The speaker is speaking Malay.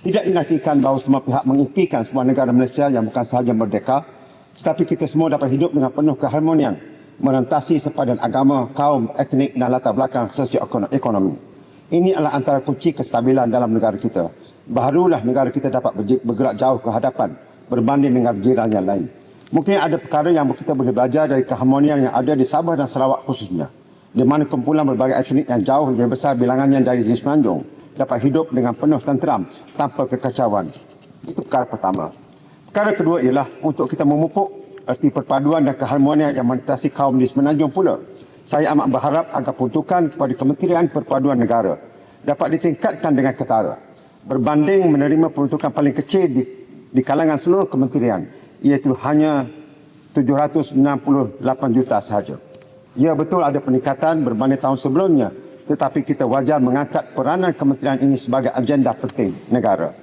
Tidak dinafikan bahawa semua pihak mengimpikan sebuah negara Malaysia yang bukan sahaja merdeka, tetapi kita semua dapat hidup dengan penuh keharmonian, merentasi sepadan agama, kaum, etnik dan latar belakang sosioekonomi. Ini adalah antara kunci kestabilan dalam negara kita. Barulah negara kita dapat bergerak jauh ke hadapan berbanding dengan jiran yang lain. Mungkin ada perkara yang kita boleh belajar dari keharmonian yang ada di Sabah dan Sarawak khususnya. Di mana kumpulan berbagai etnik yang jauh lebih besar bilangannya dari jenis Semenanjung dapat hidup dengan penuh tenteram tanpa kekacauan. Itu perkara pertama. Perkara kedua ialah untuk kita memupuk erti perpaduan dan keharmonian yang mengatasi kaum di Semenanjung pula. Saya amat berharap agar peruntukan kepada Kementerian Perpaduan Negara dapat ditingkatkan dengan ketara berbanding menerima peruntukan paling kecil di, di kalangan seluruh kementerian iaitu hanya 768 juta sahaja. Ya betul ada peningkatan berbanding tahun sebelumnya tetapi kita wajar mengangkat peranan kementerian ini sebagai agenda penting negara.